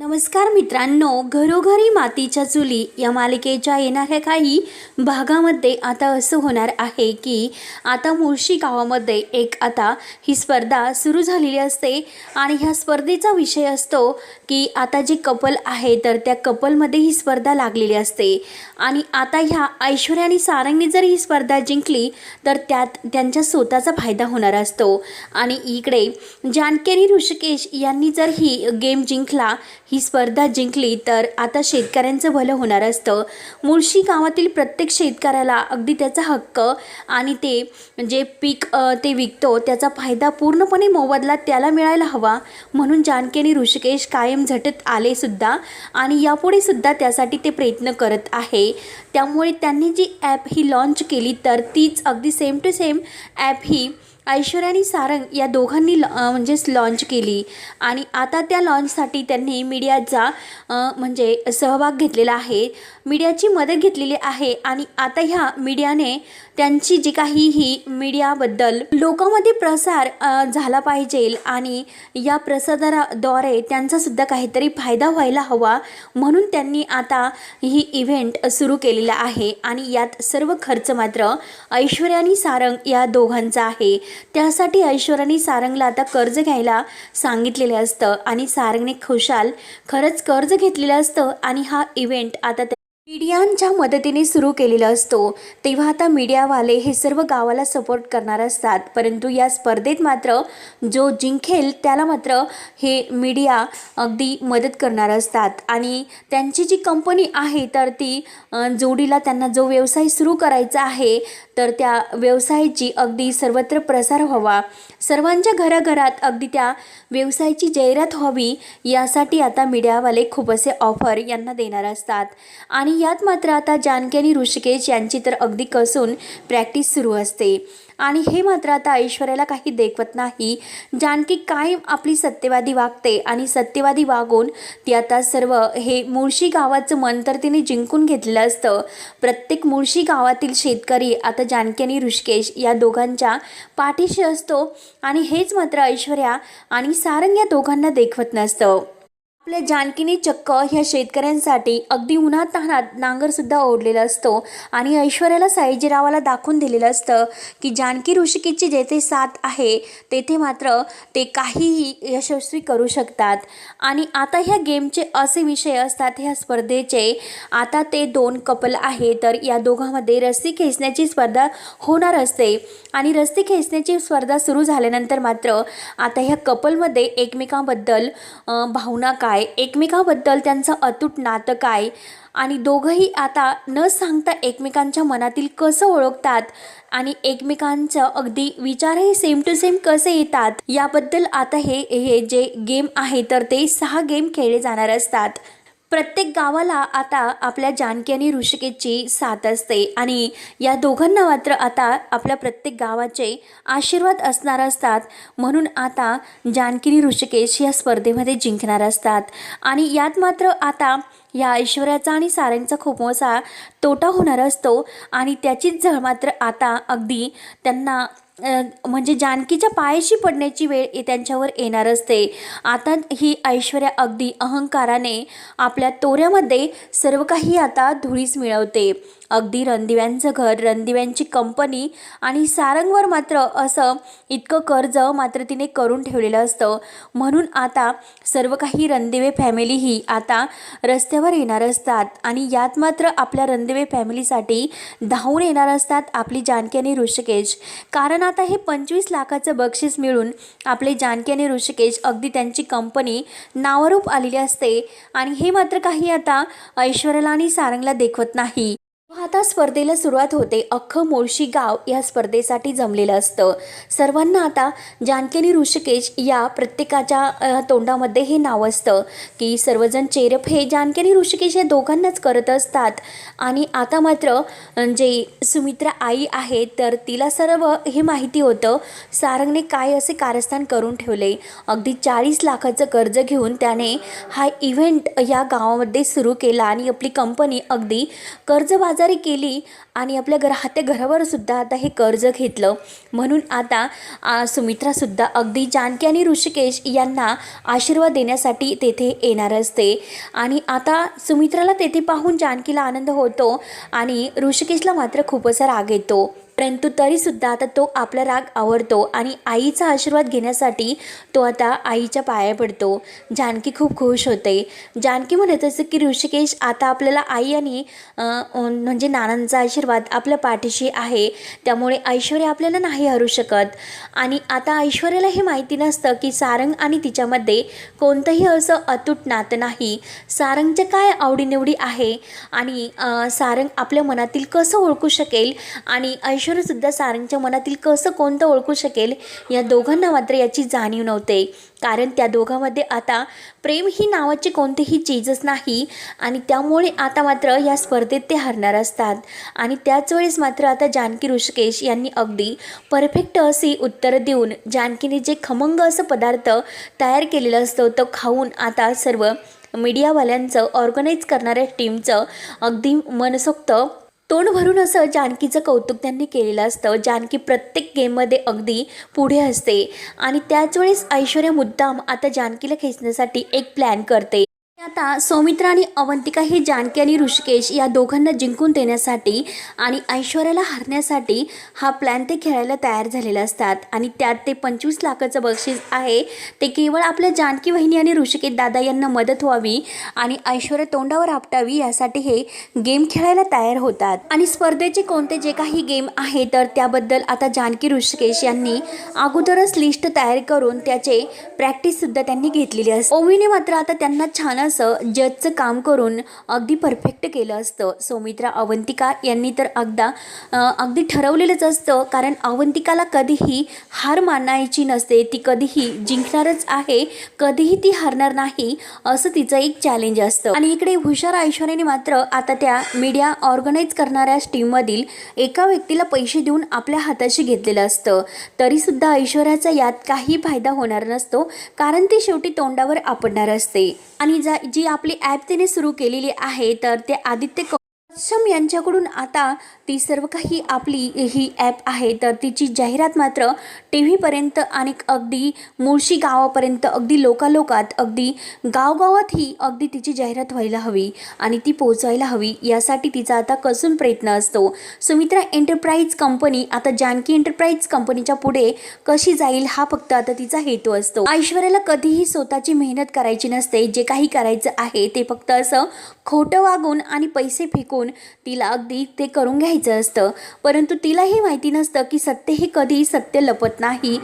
नमस्कार मित्रांनो घरोघरी मातीच्या चुली या मालिकेच्या येणाऱ्या काही भागामध्ये आता असं होणार आहे की आता मुळशी गावामध्ये एक आता ही स्पर्धा सुरू झालेली असते आणि ह्या स्पर्धेचा विषय असतो की आता जे कपल आहे तर त्या कपलमध्ये ही स्पर्धा लागलेली असते. आणि आता ह्या ऐश्वर्या आणि सारंगने जर ही स्पर्धा जिंकली तर त्यात त्यांच्या स्वतःचा फायदा होणार असतो. आणि इकडे जानकी आणि ऋषिकेश यांनी जर ही गेम जिंकला ही स्पर्धा जिंकली तर आता शेतकऱ्यांचं भलं होणार असतं. मुळशी गावातील प्रत्येक शेतकऱ्याला अगदी त्याचा हक्क आणि ते जे पीक ते विकतो त्याचा फायदा पूर्णपणे मोबदला त्याला मिळायला हवा म्हणून जानकी आणि ऋषिकेश कायम झटत आले सुद्धा आणि यापुढे सुद्धा त्यासाठी ते प्रयत्न करत आहे. त्यामुळे त्यांनी जी ॲप ही लॉन्च केली तर तीच अगदी सेम टू सेम ॲप ही ऐश्वर्या आणि सारंग या दोघांनी म्हणजेच लॉन्च केली. आणि आता त्या लॉन्चसाठी त्यांनी मीडियाचा म्हणजे सहभाग घेतलेला आहे. मीडियाची मदत घेतलेली आहे आणि आता ह्या मीडियाने त्यांची जी काही ही मीडियाबद्दल लोकांमध्ये प्रसार झाला पाहिजे आणि या प्रसाराद्वारे त्यांचासुद्धा काहीतरी फायदा व्हायला हवा म्हणून त्यांनी आता ही इव्हेंट सुरू केलेला आहे. आणि यात सर्व खर्च मात्र ऐश्वर्या आणि सारंग या दोघांचा आहे. त्यासाठी ऐश्वर्याने सारंगला आता कर्ज घ्यायला सांगितलेलं असतं आणि सारंगने खुशाल खरंच कर्ज घेतलेलं असतं आणि हा इव्हेंट आता मीडियांच्या मदतीने सुरू केलेला असतो. तेव्हा आता मीडियावाले हे सर्व गावाला सपोर्ट करणार असतात. परंतु या स्पर्धेत मात्र जो जिंकेल त्याला मात्र हे मीडिया अगदी मदत करणार असतात. आणि त्यांची जी कंपनी आहे तर ती जोडीला त्यांना जो व्यवसाय सुरू करायचा आहे तर त्या व्यवसायाची अगदी सर्वत्र प्रसार व्हावा. सर्वांच्या घराघरात अगदी त्या व्यवसायाची जाहिरात व्हावी यासाठी आता मीडियावाले खूप असे ऑफर यांना देणार असतात. आणि यात मात्र आता जानकी आणि ऋषिकेश यांची तर अगदी कसून प्रॅक्टिस सुरू असते. आणि हे मात्र आता ऐश्वर्याला काही देखवत नाही. जानकी कायम आपली सत्यवादी वागते आणि सत्यवादी वागून ती आता सर्व हे मुळशी गावाचं मन तर तिने जिंकून घेतलेलं असतं. प्रत्येक मुळशी गावातील शेतकरी आता जानकी आणि ऋषिकेश या दोघांच्या पाठीशी असतो. आणि हेच मात्र ऐश्वर्या आणि सारंग या दोघांना देखवत नसतं. आपल्या जानकीने चक्क ह्या शेतकऱ्यांसाठी अगदी उन्हात तहानात नांगरसुद्धा ओढलेला असतो. आणि ऐश्वर्याला साईजीरावाला दाखवून दिलेलं असतं की जानकी ऋषिकेची जेथे साथ आहे तेथे मात्र ते काहीही यशस्वी करू शकतात. आणि आता ह्या गेमचे असे विषय असतात ह्या स्पर्धेचे. आता ते दोन कपल आहे तर या दोघांमध्ये रस्सी खेचण्याची स्पर्धा होणार असते. आणि रस्सी खेचण्याची स्पर्धा सुरू झाल्यानंतर मात्र आता ह्या कपलमध्ये एकमेकांबद्दल भावना काय? एकमेकाबद्दल त्यांचं अतूट नातं काय? आणि दोघंही आता न सांगता एकमेकांच्या मनातील कसं ओळखतात? आणि एकमेकांचं अगदी विचारही सेम टू सेम कसे येतात? याबद्दल आता हे हे जे गेम आहे तर ते सहा गेम खेळले जाणार असतात. प्रत्येक गावाला आता आपल्या जानकी आणि ऋषिकेशची साथ असते आणि या दोघांना मात्र आता आपल्या प्रत्येक गावाचे आशीर्वाद असणार असतात. म्हणून आता जानकी आणि ऋषिकेश या स्पर्धेमध्ये जिंकणार असतात. आणि यात मात्र आता या ऐश्वर्याचा आणि साऱ्यांचा खूप मोठा तोटा होणार असतो आणि त्याचीच झळ मात्र आता अगदी त्यांना म्हणजे जानकीच्या पायाशी पडण्याची वेळ त्यांच्यावर येणार असते. आता ही ऐश्वर्या अगदी अहंकाराने आपल्या तोऱ्यामध्ये सर्व काही आता धुळीस मिळवते. अगदी रणदिव्यांचं घर रणदिव्यांची कंपनी आणि सारंगवर मात्र असं इतकं कर्ज मात्र तिने करून ठेवलेलं असतं. म्हणून आता सर्व काही रणदिवे फॅमिली ही आता रस्त्यावर येणार असतात आणि यात मात्र आपल्या रणदिवे फॅमिलीसाठी धावून येणार असतात आपली जानकी आणि ऋषिकेश. कारण आता हे पंचवीस लाखाचं बक्षीस मिळून आपले जानकी आणि ऋषिकेश अगदी त्यांची कंपनी नावारूप आलेली असते. आणि हे मात्र काही आता ऐश्वर्याला आणि सारंगला देखवत नाही. आता स्पर्धेला सुरुवात होते. अख्खं मोळशी गाव या स्पर्धेसाठी जमलेलं असतं. सर्वांना आता जानकी आणि ऋषिकेश या प्रत्येकाच्या तोंडामध्ये हे नाव असतं की सर्वजण चेरप हे जानकी आणि ऋषिकेश या दोघांनाच करत असतात. आणि आता मात्र जे सुमित्रा आई आहे तर तिला सर्व हे माहिती होतं. सारंगने काय असे कारस्थान करून ठेवले? अगदी चाळीस लाखाचं कर्ज घेऊन त्याने हा इव्हेंट या गावामध्ये सुरू केला आणि आपली कंपनी अगदी कर्जबाजारी कर्जबाजारी केली आणि आपल्या घर हाते घरावर सुद्धा आता हे कर्ज घेतलं. म्हणून आता सुमित्रासुद्धा अगदी जानकी आणि ऋषिकेश यांना आशीर्वाद देण्यासाठी तेथे येणार असते. आणि आता सुमित्राला तेथे पाहून जानकीला आनंद होतो आणि ऋषिकेशला मात्र खूपच राग येतो. परंतु तरीसुद्धा आता तो आपला राग आवडतो आणि आईचा आशीर्वाद घेण्यासाठी तो आता आईच्या पाया पडतो. जानकी खूप खुश होते. जानकी म्हणत असं की ऋषिकेश आता आपल्याला आई आणि म्हणजे नानांचा आशीर्वाद आपल्या पाठीशी आहे. त्यामुळे ऐश्वर्या आपल्याला नाही हरू शकत. आणि आता ऐश्वर्याला हे माहिती नसतं की सारंग आणि तिच्यामध्ये कोणतंही असं अतूट नातं नाही. सारंगच्या काय आवडीनिवडी आहे? आणि सारंग आपल्या मनातील कसं ओळखू शकेल? आणि ऐश्वर्यासुद्धा सारंगच्या मनातील कसं कोणतं ओळखू शकेल या दोघांना मात्र याची जाणीव नव्हते. कारण त्या दोघांमध्ये आता प्रेम ही नावाची कोणतीही चीजच नाही आणि त्यामुळे आता मात्र या स्पर्धेत ते हरणार असतात. आणि त्याच वेळेस मात्र आता जानकी ऋषिकेश यांनी अगदी परफेक्ट अशी उत्तरं देऊन जानकीने जे खमंग असं पदार्थ तयार केलेलं असतं तो खाऊन आता सर्व मीडियावाल्यांचं ऑर्गनाईज करणाऱ्या टीमचं अगदी मनसोक्त तोंड भरून असं जानकीचं कौतुक त्यांनी केलेलं असतं. जानकी प्रत्येक गेममध्ये अगदी पुढे असते. आणि त्याच वेळेस ऐश्वर्या मुद्दाम आता जानकीला खेचण्यासाठी एक प्लॅन करते. आता सौमित्रा आणि अवंतिका हे जानकी आणि ऋषिकेश या दोघांना जिंकून देण्यासाठी आणि ऐश्वर्याला हरण्यासाठी हा प्लॅन ते खेळायला तयार झालेले असतात. आणि त्यात ते पंचवीस लाखाचं बक्षीस आहे. ते केवळ आपल्या जानकी वहिनी आणि ऋषिकेश दादा यांना मदत व्हावी आणि ऐश्वर्या तोंडावर आपटावी यासाठी हे गेम खेळायला तयार होतात. आणि स्पर्धेचे कोणते जे काही गेम आहे तर त्याबद्दल आता जानकी ऋषिकेश यांनी अगोदरच लिस्ट तयार करून त्याचे प्रॅक्टिससुद्धा त्यांनी घेतलेली असते. ओवीने मात्र आता त्यांना छान असं जजचं काम करून अगदी परफेक्ट केलं असतं. सौमित्रा अवंतिका यांनी तर अगदा अगदी ठरवलेलंच असतं. कारण अवंतिकाला कधीही हार मानायची नसते. ती कधीही जिंकणारच आहे. कधीही ती हरणार नाही असं तिचं एक चॅलेंज असतं. आणि इकडे हुशार ऐश्वर्याने मात्र आता त्या मीडिया ऑर्गनाईज करणाऱ्या टीममधील एका व्यक्तीला पैसे देऊन आपल्या हाताशी घेतलेलं असतं. तरीसुद्धा ऐश्वर्याचा यात काही फायदा होणार नसतो. कारण ती शेवटी तोंडावर आपडणार असते. आणि ज्या जी आपली ॲप तिने सुरू केलेली आहे तर ते आदित्य कौ- सक्षम यांच्याकडून आता ती सर्व काही आपली ही ॲप आहे. तर तिची जाहिरात मात्र टी व्हीपर्यंत आणि अगदी मुळशी गावापर्यंत अगदी लोकालोकात अगदी गावगावात ही अगदी तिची जाहिरात व्हायला हवी आणि ती पोहोचवायला हवी यासाठी तिचा आता कसून प्रयत्न असतो. सुमित्रा एंटरप्राइज कंपनी आता जानकी एंटरप्राइज कंपनीच्या पुढे कशी जाईल हा फक्त आता तिचा हेतू असतो. ऐश्वर्याला कधीही स्वतःची मेहनत करायची नसते. जे काही करायचं आहे ते फक्त असं खोटं वागून आणि पैसे फेकून तिला अगदी ते करून घ्यायचं असतं. परंतु तिला हे माहिती नसतं की सत्य हे कधी सत्य लपत नाही.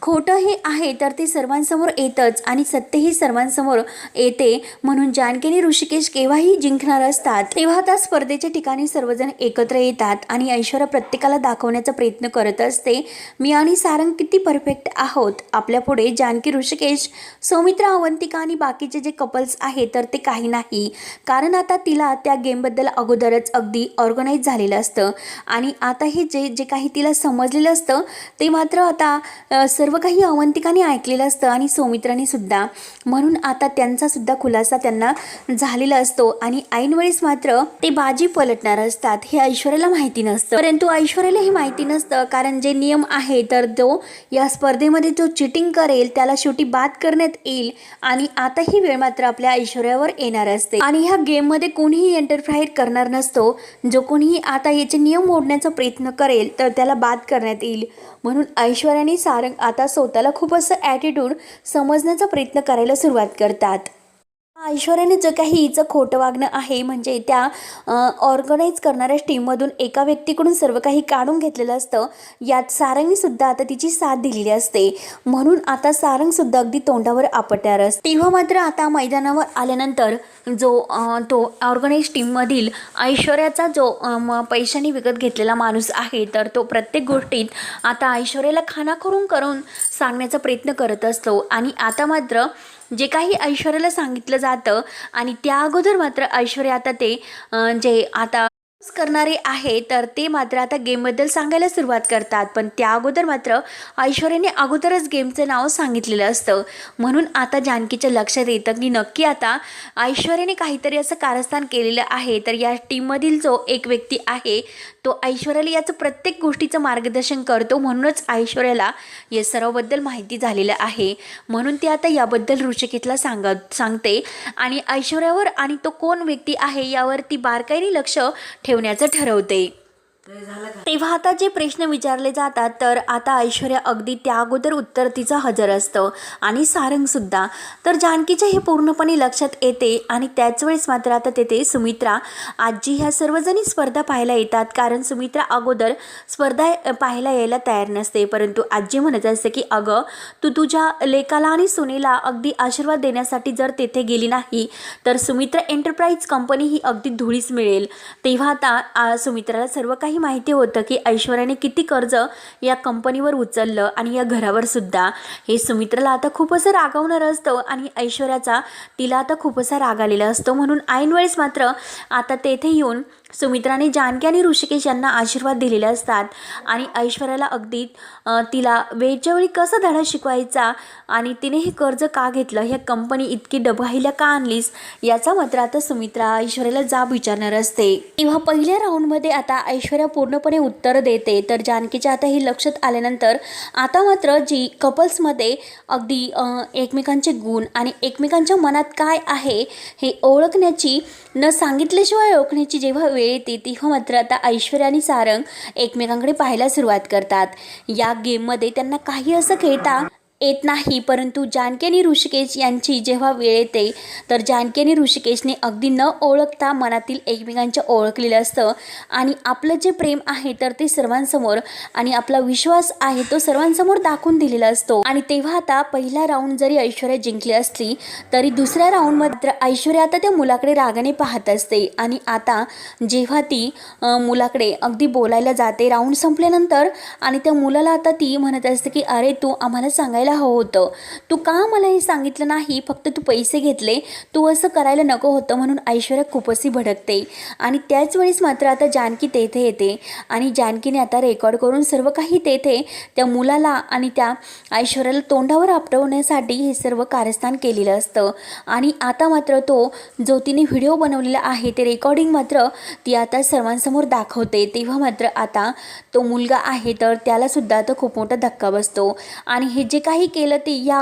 खोटं हे आहे तर ते सर्वांसमोर येतच आणि सत्य हे सर्वांसमोर येते म्हणून जानकीने ऋषिकेश केव्हाही जिंकणार असतात तेव्हा त्या स्पर्धेच्या ठिकाणी सर्वजण एकत्र येतात आणि ऐश्वर्या प्रत्येकाला दाखवण्याचा प्रयत्न करत असते. मी आणि सारंग किती परफेक्ट आहोत? आपल्यापुढे जानकी ऋषिकेश सौमित्रा अवंतिका आणि बाकीचे जे कपल्स आहेत तर ते काही नाही. कारण कारण आता तिला त्या गेमबद्दल अगोदरच अगदी ऑर्गनाईज झालेलं असतं. आणि आता हे जे जे काही तिला समजलेलं असतं ते मात्र आता सर्व काही अवंतिकाने ऐकलेलं असतं आणि सौमित्राने सुद्धा. म्हणून आता त्यांचा सुद्धा खुलासा त्यांना झालेला असतो. आणि ऐनवेळेस मात्र ते बाजी पलटणार असतात हे ऐश्वर्याला माहिती नसतं. परंतु ऐश्वर्याला हे माहिती नसतं. कारण जे नियम आहे तर तो या स्पर्धेमध्ये जो चिटिंग करेल त्याला शेवटी बाद करण्यात येईल. आणि आता ही वेळ मात्र आपल्या ऐश्वर्यावर येणार असते. आणि ह्या गेममध्ये कोणीही एंटरफायर करणार नसतो. जो कोणीही आता याचे नियम मोडण्याचा प्रयत्न करेल तर त्याला बाद करण्यात येईल. म्हणून ऐश्वर्याने सारंग आता स्वतःला खूप असं ॲटिट्यूड समजण्याचा प्रयत्न करायला सुरुवात करतात. ऐश्वर्याने जे काही हिचं खोटं वागणं आहे म्हणजे त्या ऑर्गनाईज करणाऱ्या टीममधून एका व्यक्तीकडून सर्व काही काढून घेतलेलं असतं यात सारंगीसुद्धा आता तिची साथ दिलेली असते. म्हणून आता सारंगसुद्धा अगदी तोंडावर आपटणार असते. तेव्हा मात्र आता मैदानावर आल्यानंतर जो तो ऑर्गनाईज टीममधील ऐश्वर्याचा जो म, पैशाने विकत घेतलेला माणूस आहे तर तो प्रत्येक गोष्टीत आता ऐश्वर्याला खानाखोरून करून सांगण्याचा प्रयत्न करत असतो. आणि आता मात्र जे काही ऐश्वर्याला सांगितलं जातं आणि त्या अगोदर मात्र ऐश्वर्या आता ते जे आता करणारे आहे तर ते मात्र आता गेमबद्दल सांगायला सुरुवात करतात. पण त्या अगोदर मात्र ऐश्वर्याने अगोदरच गेमचं नाव सांगितलेलं असतं. म्हणून आता जानकीच्या लक्षात येतं की नक्की आता ऐश्वर्याने काहीतरी असं कारस्थान केलेलं आहे. तर या टीममधील जो एक व्यक्ती आहे तो ऐश्वर्याला याचं प्रत्येक गोष्टीचं मार्गदर्शन करतो. म्हणूनच ऐश्वर्याला या सर्वबद्दल माहिती झालेलं आहे. म्हणून ती आता याबद्दल ऋषिकेतला सांगत सांगते. आणि ऐश्वर्यावर आणि तो कोण व्यक्ती आहे यावर ती बारकाईने लक्ष ठेवण्याचं ठरवते. तेव्हा आता जे प्रश्न विचारले जातात तर आता ऐश्वर्या अगदी त्या अगोदर उत्तर तिचं हजर असतं. आणि सारंगसुद्धा तर जानकीच्या हे पूर्णपणे लक्षात येते आणि त्याच वेळेस मात्र आता तेथे सुमित्रा आजी ह्या सर्वजणी स्पर्धा पाहायला येतात. कारण सुमित्रा अगोदर स्पर्धा पाहायला यायला तयार नसते. परंतु आजी म्हणत असते की अगं तू तुझ्या लेकाला आणि सुनेला अगदी आशीर्वाद देण्यासाठी जर तेथे गेली नाही तर सुमित्रा एंटरप्राईज कंपनी ही अगदी धुळीस मिळेल. तेव्हा आता सुमित्राला सर्व काही माहिती होतं की ऐश्वर्याने किती कर्ज या कंपनीवर उचललं आणि या घरावर सुद्धा. हे सुमित्राला आता खूप असं रागवणार असतं आणि ऐश्वर्याचा तिला आता खूप असा राग आलेला असतो म्हणून ऐनवेळेस मात्र आता तेथे येऊन सुमित्राने जानकी आणि ऋषिकेश यांना आशीर्वाद दिलेले असतात आणि ऐश्वर्याला अगदी तिला वेळच्या वेळी कसा धडा शिकवायचा आणि तिने हे कर्ज का घेतलं? ह्या कंपनी इतकी डबघाईला का आणलीस? याचा मात्र आता सुमित्रा ऐश्वर्याला जाब विचारणार असते. तेव्हा पहिल्या राऊंडमध्ये आता ऐश्वर्या पूर्णपणे उत्तर देते. तर जानकीच्या आता हे लक्षात आल्यानंतर आता मात्र जी कपल्समध्ये अगदी एकमेकांचे गुण आणि एकमेकांच्या मनात काय आहे हे ओळखण्याची न सांगितल्याशिवाय ओळखण्याची जेव्हा वेळ येते तेव्हा मात्र आता ऐश्वर्या आणि सारंग एकमेकांकडे पाहायला सुरुवात करतात. या गेममध्ये त्यांना काही असं खेळता येत नाही. परंतु जानकी आणि ऋषिकेश यांची जेव्हा वेळ येते तर जानकी आणि ऋषिकेशने अगदी न ओळखता मनातील एकमेकांच्या ओळखलेलं असतं आणि आपलं जे प्रेम आहे तर ते सर्वांसमोर आणि आपला विश्वास आहे तो सर्वांसमोर दाखवून दिलेला असतो. आणि तेव्हा आता पहिला राऊंड जरी ऐश्वर्या जिंकली असली तरी दुसऱ्या राऊंड मात्र ऐश्वर्या आता त्या मुलाकडे रागाने पाहत असते. आणि आता जेव्हा ती मुलाकडे अगदी बोलायला जाते राऊंड संपल्यानंतर आणि त्या मुलाला आता ती म्हणत असते की अरे तू आम्हाला सांगायला हवं होतं. तू का मला हे सांगितलं नाही? फक्त तू पैसे घेतले. तू असं करायला नको होतं म्हणून ऐश्वर्या खूप भडकते. आणि त्याच वेळेस मात्र आता जानकी तेथे येते. आणि जानकीने आता रेकॉर्ड करून सर्व काही तेथे त्या मुलाला आणि त्या ऐश्वर्याला तोंडावर आपटवण्यासाठी हे सर्व कारस्थान केलेलं असतं. आणि आता मात्र तो जो तिने व्हिडिओ बनवलेला आहे ते रेकॉर्डिंग मात्र ती आता सर्वांसमोर दाखवते. तेव्हा मात्र आता तो मुलगा आहे तर त्यालासुद्धा आता खूप मोठा धक्का बसतो. आणि हे जे काही केलं ते या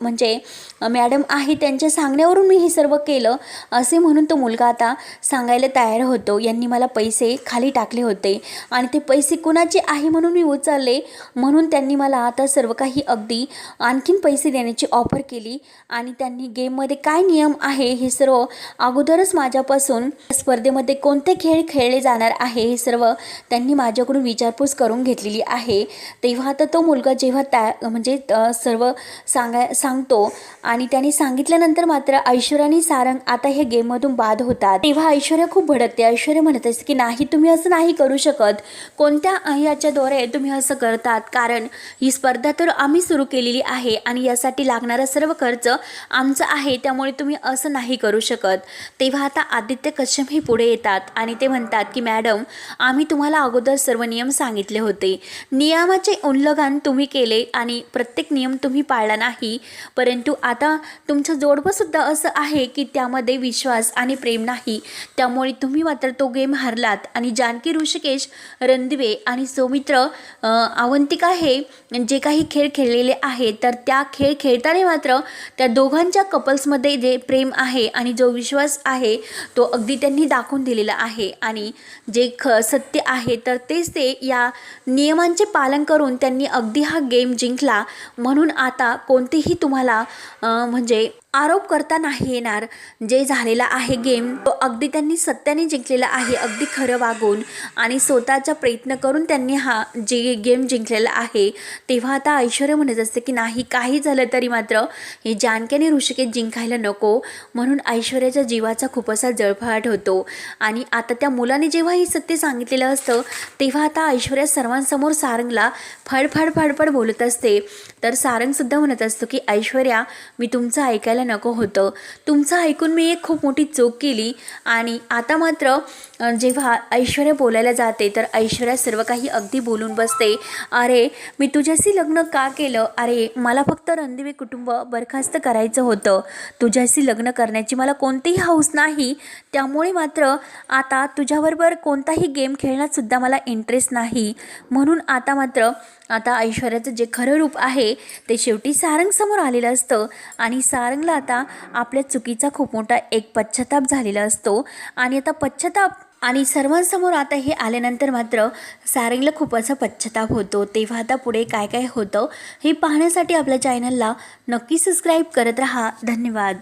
म्हणजे मॅडम आहे त्यांच्या सांगण्यावरून मी हे सर्व केलं. असे म्हणून तो मुलगा आता सांगायला तयार होतो. यांनी मला पैसे खाली टाकले होते. आणि ते पैसे कुणाचे आहे म्हणून मी उचलले. म्हणून त्यांनी मला आता सर्व काही अगदी आणखीन पैसे देण्याची ऑफर केली. आणि त्यांनी गेममध्ये काय नियम आहे हे सर्व अगोदरच माझ्यापासून स्पर्धेमध्ये कोणते खेळ खेळले जाणार आहे हे सर्व त्यांनी माझ्याकडून विचारपूस करून घेतलेली आहे. तेव्हा आता तो मुलगा जेव्हा त्या म्हणजे सर्व सांगाय सांगतो. आणि त्याने सांगितल्यानंतर मात्र ऐश्वर्या आणि सारंग आता हे गेममधून बाद होतात. तेव्हा ऐश्वर्या खूप भडकते. ऐश्वर्या म्हणत असते की नाही तुम्ही असं नाही करू शकत. कोणत्या याच्या याच्याद्वारे तुम्ही असं करतात? कारण ही स्पर्धा तर आम्ही सुरू केलेली आहे आणि यासाठी लागणारा सर्व खर्च आमचा आहे. त्यामुळे तुम्ही असं नाही करू शकत. तेव्हा आता आदित्य कश्यप हे पुढे येतात आणि ते म्हणतात की मॅडम आम्ही तुम्हाला अगोदर सर्व नियम सांगितले होते. नियमाचे उल्लंघन तुम्ही केले आणि प्रत्येक नियम तुम्ही पाळला नाही. परंतु आता तुमचं जोडपंसुद्धा असं आहे की त्यामध्ये विश्वास आणि प्रेम नाही. त्यामुळे तुम्ही मात्र तो गेम हारलात. आणि जानकी ऋषिकेश रणदिवे आणि सौमित्र अवंतिका हे जे काही खेळ खेळलेले आहेत तर त्या खेळ खेळताना मात्र त्या दोघांच्या कपल्समध्ये जे प्रेम आहे आणि जो विश्वास आहे तो अगदी त्यांनी दाखवून दिलेला आहे. आणि जे ख सत्य आहे तर तेच ते या नियमांचे पालन करून त्यांनी अगदी हा गेम जिंकला. म्हणून आता कोणतेही तुम्हाला म्हणजे आरोप करता नाही येणार. जे झालेला आहे गेम तो अगदी त्यांनी सत्याने जिंकलेला आहे अगदी खरं वागून. आणि स्वतःचा प्रयत्न करून त्यांनी हा जे गेम जिंकलेला आहे तेव्हा आता ऐश्वर्या म्हणत असते की नाही काही झालं तरी मात्र हे जानक्याने ऋषिकेत जिंकायला नको. म्हणून ऐश्वर्याच्या जीवाचा खूप असा जळफळाट होतो. आणि आता त्या मुलाने जेव्हा हे सत्य सांगितलेलं असतं तेव्हा आता ऐश्वर्या सर्वांसमोर सारंगला फडफड फडफड बोलत असते. तर सारंगसुद्धा म्हणत असतो की ऐश्वर्या मी तुमचं ऐकायला ऐकायला नको होतं. तुमचं ऐकून मी एक खूप मोठी चूक केली. आणि आता मात्र जेव्हा ऐश्वर्या बोलायला जाते तर ऐश्वर्या सर्व काही अगदी बोलून बसते. अरे मी तुझ्याशी लग्न का केलं? अरे मला फक्त रणदिवे कुटुंब बरखास्त करायचं होतं. तुझ्याशी लग्न करण्याची मला कोणतीही हौस नाही. त्यामुळे मात्र आता तुझ्याबरोबर कोणताही गेम खेळण्यात सुद्धा मला इंटरेस्ट नाही. म्हणून आता मात्र आता ऐश्वर्याचं जे खरं रूप आहे ते शेवटी सारंगसमोर आलेलं असतं. आणि सारंगला आता आपल्या चुकीचा खूप मोठा एक पश्चाताप झालेला असतो. आणि आता पश्चाताप आणि सर्वांसमोर आता हे आल्यानंतर मात्र सारंगला खूप असा पश्चाताप होतो. तेव्हा आता पुढे काय काय होतं हे पाहण्यासाठी आपल्या चॅनलला नक्की सबस्क्राईब करत राहा. धन्यवाद.